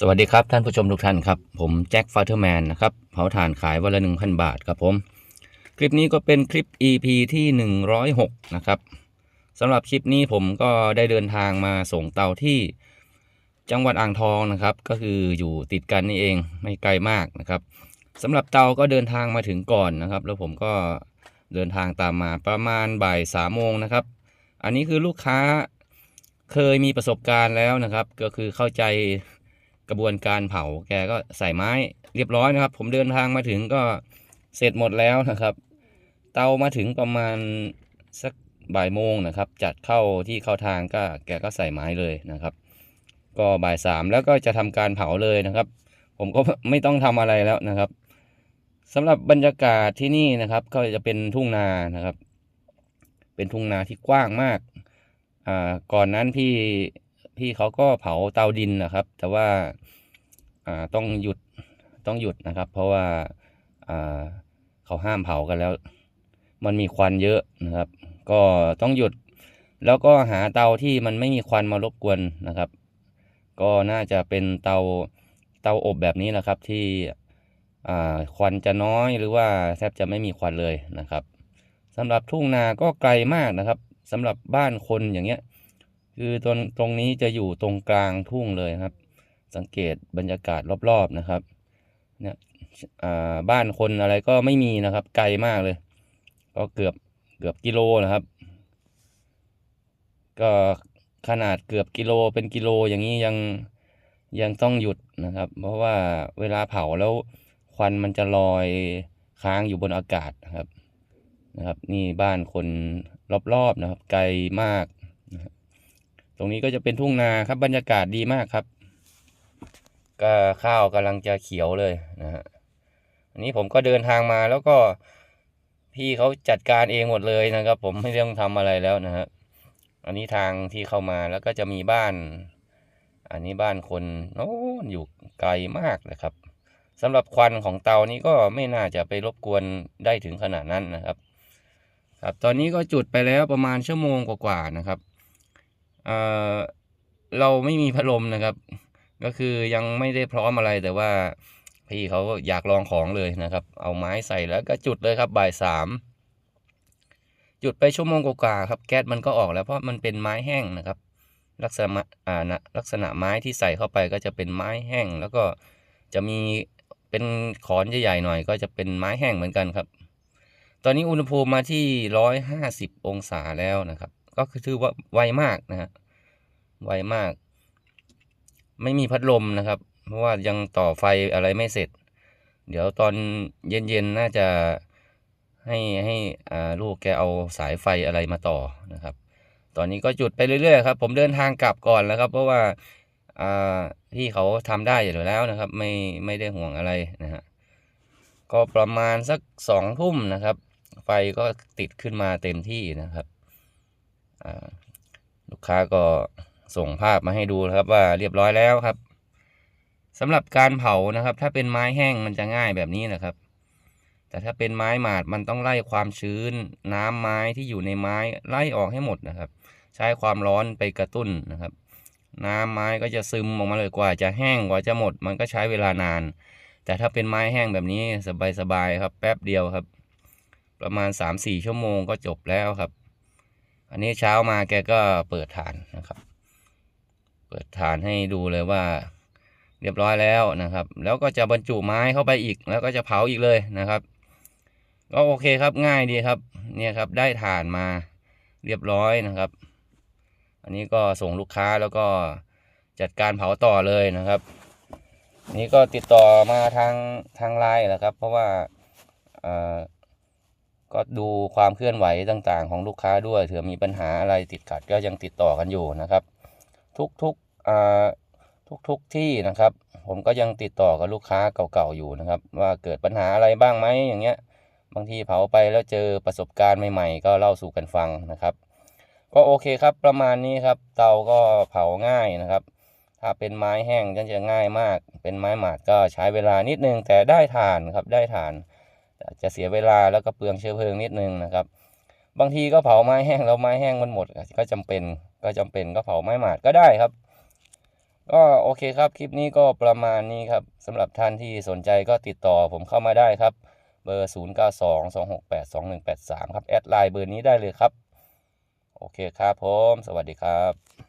สวัสดีครับท่านผู้ชมทุกท่านครับ ผมแจ็คฟาเธอร์แมนนะครับเผาถ่านขายวันละ 1,000 บาทครับผม คลิปนี้ก็เป็นคลิป EP ที่ 106 นะครับสำหรับคลิปนี้ผมก็ได้เดินทางมาส่งเตาที่จังหวัดอ่างทองนะครับ ก็คืออยู่ติดกันนี่เองไม่ไกลมากนะครับสำหรับเตาก็เดินทางมาถึงก่อนนะครับ แล้วผมก็เดินทางตามมาประมาณบ่ายสามโมงนะครับ อันนี้คือลูกค้าเคยมีประสบการณ์แล้วนะครับ ก็คือเข้าใจ กระบวนการเผาแกก็ใส่ไม้เรียบร้อยนะครับ ผมเดินทางมาถึงก็เสร็จหมดแล้วนะครับ เตามาถึงประมาณสักบ่ายโมงนะครับ จัดเข้าที่เข้าทางก็แกก็ใส่ไม้เลยนะครับ ก็บ่ายสามแล้วก็จะทำการเผาเลยนะครับ ผมก็ไม่ต้องทำอะไรแล้วนะครับสำหรับบรรยากาศที่นี่นะครับ ก็จะเป็นทุ่งนานะครับ เป็นทุ่งนาที่กว้างมากอ่าก่อนนั้นพี่ พี่เขาก็เผาเตาดินนะครับ แต่ว่าต้องหยุดต้องหยุดนะครับ เพราะว่าเขาห้ามเผากันแล้ว มันมีควันเยอะนะครับ ก็ต้องหยุด แล้วก็หาเตาที่มันไม่มีควันมารบกวนนะครับ ก็น่าจะเป็นเตาเตาอบแบบนี้แหละครับที่ควันจะน้อยหรือว่าแทบจะไม่มีควันเลยนะครับสำหรับทุ่งนาก็ไกลมากนะครับสำหรับบ้านคนอย่างเงี้ย คือตรงตรงนี้จะอยู่ตรงกลางทุ่งเลยครับ สังเกตบรรยากาศรอบๆนะครับเนี่ยบ้านคนอะไรก็ไม่มีนะครับ ไกลมากเลย ก็เกือบเกือบกิโลนะครับ ก็ขนาดเกือบกิโลเป็นกิโลอย่างนี้ยังยังต้องหยุดนะครับ เพราะว่าเวลาเผาแล้วควันมันจะลอยค้างอยู่บนอากาศนะครับนะครับ นี่บ้านคนรอบๆนะครับ ไกลมาก ตรงนี้ก็จะเป็นทุ่งนาครับบรรยากาศดีมากครับก็ข้าวกำลังจะเขียวเลยนะฮะอันนี้ผมก็เดินทางมาแล้วก็พี่เขาจัดการเองหมดเลยนะครับ ผมไม่ต้องทำอะไรแล้วนะฮะอันนี้ทางที่เข้ามาแล้วก็จะมีบ้าน อันนี้บ้านคนโน้นอยู่ไกลมากนะครับสำหรับควันของเตานี้ก็ไม่น่าจะไปรบกวนได้ถึงขนาดนั้นนะครับ ครับ ตอนนี้ก็จุดไปแล้วประมาณชั่วโมงกว่าๆนะครับ เราไม่มีพัดลมนะครับ ก็คือยังไม่ได้พร้อมอะไรแต่ว่าพี่เขาก็อยากลองของเลยนะครับ เอาไม้ใส่แล้วก็จุดเลยครับบ่ายสามจุดไปชั่วโมงกว่าครับแก๊สมันก็ออกแล้วเพราะมันเป็นไม้แห้งนะครับ ลักษณะอ่านะลักษณะไม้ที่ใส่เข้าไปก็จะเป็นไม้แห้ง แล้วก็จะมีเป็นขอนใหญ่ๆหน่อย ก็จะเป็นไม้แห้งเหมือนกันครับ ตอนนี้อุณหภูมิมาที่ร้อยห้าสิบองศาแล้วนะครับ ก็คือถือว่าไวมากนะฮะไวมาก ไม่มีพัดลมนะครับ เพราะว่ายังต่อไฟอะไรไม่เสร็จ เดี๋ยวตอนเย็นๆน่าจะให้ให้อ่าลูกแกเอาสายไฟอะไรมาต่อนะครับ ตอนนี้ก็จุดไปเรื่อยๆครับผมเดินทางกลับก่อนแล้วครับ เพราะว่าอ่าพี่เขาทำได้อยู่แล้วนะครับ ไม่ไม่ได้ห่วงอะไรนะฮะก็ประมาณสักสองทุ่มนะครับ ไฟก็ติดขึ้นมาเต็มที่นะครับ ค้าก็ส่งภาพมาให้ดูนะครับว่าเรียบร้อยแล้วครับสำหรับการเผานะครับ ถ้าเป็นไม้แห้งมันจะง่ายแบบนี้นะครับ แต่ถ้าเป็นไม้หมาดมันต้องไล่ความชื้น น้ำไม้ที่อยู่ในไม้ไล่ออกให้หมดนะครับ ใช้ความร้อนไปกระตุ้นนะครับ น้ำไม้ก็จะซึมออกมาเลยกว่าจะแห้งกว่าจะหมด มันก็ใช้เวลานาน แต่ถ้าเป็นไม้แห้งแบบนี้สบายๆครับ แป๊บเดียวครับ ประมาณสามสี่ชั่วโมงก็จบแล้วครับ อันนี้เช้ามาแกก็เปิดฐานนะครับ เปิดฐานให้ดูเลยว่า เรียบร้อยแล้วนะครับ แล้วก็จะบรรจุไม้เข้าไปอีก แล้วก็จะเผาอีกเลยนะครับ ก็โอเคครับง่ายดีครับ เนี่ยครับได้ฐานมาเรียบร้อยนะครับ อันนี้ก็ส่งลูกค้าแล้วก็จัดการเผาต่อเลยนะครับ นี่ก็ติดต่อมาทางทางไลน์แหละครับ เพราะว่าเอ่อ ก็ดูความเคลื่อนไหวต่างๆ ของลูกค้าด้วยเผื่อมีปัญหาอะไรติดขัดก็ยังติดต่อกันอยู่นะครับ ทุกๆอ่าทุกๆที่นะครับ ผมก็ยังติดต่อกับลูกค้าเก่าๆอยู่นะครับ ว่าเกิดปัญหาอะไรบ้างไหมอย่างเงี้ย บางทีเผาไปแล้วเจอประสบการณ์ใหม่ๆ ก็เล่าสู่กันฟังนะครับ ก็โอเคครับประมาณนี้ครับ เตาก็เผาง่ายนะครับ ถ้าเป็นไม้แห้งก็จะง่ายมาก เป็นไม้หมาดก็ใช้เวลานิดนึงแต่ได้ฐานครับได้ฐาน จะเสียเวลาแล้วก็เปลืองเชื้อเพลิงนิดนึงนะครับ บางทีก็เผาไม้แห้งแล้วไม้แห้งมันหมด ก็จำเป็นก็จำเป็นก็เผาไม้หมาดก็ได้ครับ ก็โอเคครับคลิปนี้ก็ประมาณนี้ครับสำหรับท่านที่สนใจก็ติดต่อผมเข้ามาได้ครับเบอร์ 0 9 2 2 6 8 2 1 8 3 ครับ แอดไลน์เบอร์นี้ได้เลยครับ โอเคครับผม สวัสดีครับ